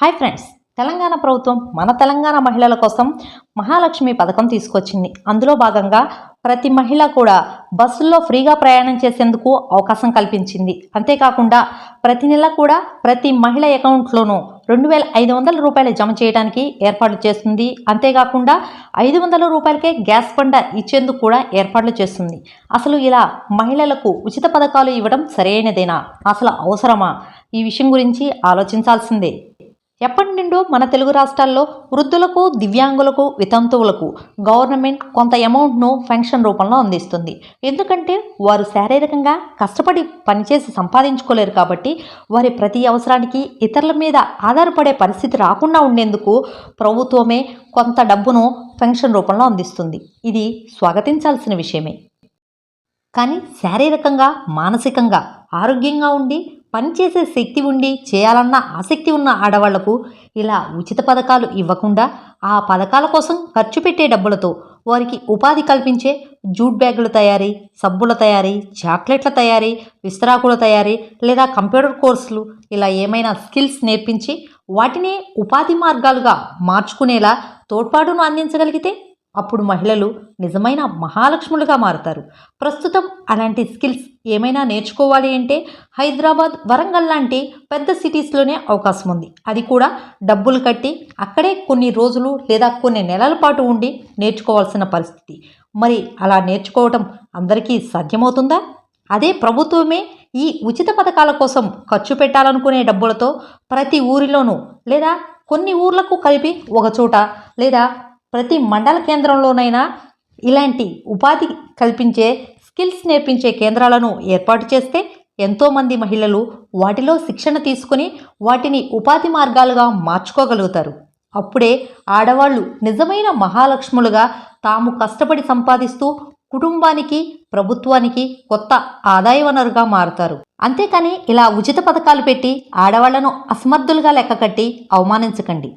Hi friends Telangana ప్రభుత్వం మన తెలంగాణ మహిళల కోసం మహాలక్ష్మి పథకం తీసుకొచ్చింది. అందులో భాగంగా ప్రతి మహిళ కూడా బస్సుల్లో ఫ్రీగా ప్రయాణం చేసేందుకు అవకాశం కల్పించింది. అంతేకాకుండా ప్రతి నెల కూడా ప్రతి మహిళ అకౌంట్లోనూ రెండు వేల ఐదు వందల రూపాయలు జమ చేయడానికి ఏర్పాట్లు చేస్తుంది. అంతేకాకుండా ఐదు వందల రూపాయలకే గ్యాస్ బండ ఇచ్చేందుకు కూడా ఏర్పాట్లు చేస్తుంది. అసలు ఇలా మహిళలకు ఉచిత పథకాలు ఇవ్వడం సరైనదేనా? అసలు అవసరమా? ఈ విషయం గురించి ఆలోచించాల్సిందే. ఎప్పటి నుండో మన తెలుగు రాష్ట్రాల్లో వృద్ధులకు దివ్యాంగులకు వితంతువులకు గవర్నమెంట్ కొంత అమౌంట్ను పెన్షన్ రూపంలో అందిస్తుంది. ఎందుకంటే వారు శారీరకంగా కష్టపడి పనిచేసి సంపాదించుకోలేరు కాబట్టి వారి ప్రతి అవసరానికి ఇతరుల మీద ఆధారపడే పరిస్థితి రాకుండా ఉండేందుకు ప్రభుత్వమే కొంత డబ్బును పెన్షన్ రూపంలో అందిస్తుంది. ఇది స్వాగతించాల్సిన విషయమే. కానీ శారీరకంగా మానసికంగా ఆరోగ్యంగా ఉండి పనిచేసే శక్తి ఉండి చేయాలన్న ఆసక్తి ఉన్న ఆడవాళ్ళకు ఇలా ఉచిత పథకాలు ఇవ్వకుండా ఆ పథకాల కోసం ఖర్చు పెట్టే డబ్బులతో వారికి ఉపాధి కల్పించే జూట్ బ్యాగుల తయారీ సబ్బుల తయారీ చాక్లెట్ల తయారీ విస్తరాకుల తయారీ లేదా కంప్యూటర్ కోర్సులు ఇలా ఏమైనా స్కిల్స్ నేర్పించి వాటిని ఉపాధి మార్గాలుగా మార్చుకునేలా తోడ్పాటును అందించగలిగితే అప్పుడు మహిళలు నిజమైన మహాలక్ష్ములుగా మారుతారు. ప్రస్తుతం అలాంటి స్కిల్స్ ఏమైనా నేర్చుకోవాలి అంటే హైదరాబాద్ వరంగల్ లాంటి పెద్ద సిటీస్లోనే అవకాశం ఉంది. అది కూడా డబ్బులు కట్టి అక్కడే కొన్ని రోజులు లేదా కొన్ని నెలల పాటు ఉండి నేర్చుకోవాల్సిన పరిస్థితి. మరి అలా నేర్చుకోవటం అందరికీ సాధ్యమవుతుందా? అదే ప్రభుత్వమే ఈ ఉచిత పథకాల కోసం ఖర్చు పెట్టాలనుకునే డబ్బులతో ప్రతి ఊరిలోనూ లేదా కొన్ని ఊర్లకు కలిపి ఒకచోట లేదా ప్రతి మండల కేంద్రంలోనైనా ఇలాంటి ఉపాధి కల్పించే స్కిల్స్ నేర్పించే కేంద్రాలను ఏర్పాటు చేస్తే ఎంతోమంది మహిళలు వాటిలో శిక్షణ తీసుకుని వాటిని ఉపాధి మార్గాలుగా మార్చుకోగలుగుతారు. అప్పుడే ఆడవాళ్ళు నిజమైన మహాలక్ష్ములుగా తాము కష్టపడి సంపాదిస్తూ కుటుంబానికి ప్రభుత్వానికి కొత్త ఆదాయ వనరుగా మారుతారు. అంతేకాని ఇలా ఉచిత పథకాలు పెట్టి ఆడవాళ్ళను అసమర్థులుగా లెక్కకట్టి అవమానించకండి.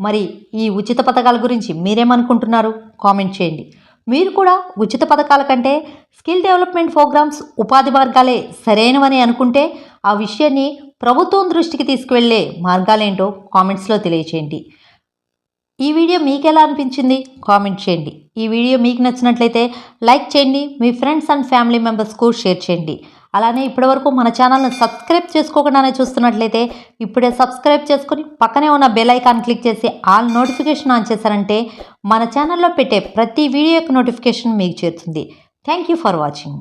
మరి ఈ ఉచిత పథకాల గురించి మీరేమనుకుంటున్నారు? కామెంట్ చేయండి. మీరు కూడా ఉచిత పథకాల కంటే స్కిల్ డెవలప్మెంట్ ప్రోగ్రామ్స్ ఉపాధి మార్గాలే సరైనవని అనుకుంటే ఆ విషయాన్ని ప్రభుత్వం దృష్టికి తీసుకువెళ్ళే మార్గాలేంటో కామెంట్స్లో తెలియచేయండి. ఈ వీడియో మీకు ఎలా అనిపించింది? కామెంట్ చేయండి. ఈ వీడియో మీకు నచ్చినట్లయితే లైక్ చేయండి మీ ఫ్రెండ్స్ అండ్ ఫ్యామిలీ మెంబర్స్కు షేర్ చేయండి. అలానే ఇప్పటివరకు మన ఛానల్ని సబ్స్క్రైబ్ చేసుకోకుండానే చూస్తున్నట్లయితే ఇప్పుడే సబ్స్క్రైబ్ చేసుకుని పక్కనే ఉన్న బెల్ ఐకాన్ క్లిక్ చేసి ఆల్ నోటిఫికేషన్ ఆన్ చేశారంటే మన ఛానల్లో పెట్టే ప్రతి వీడియో యొక్క నోటిఫికేషన్ మీకు చేరుతుంది. Thank you for watching.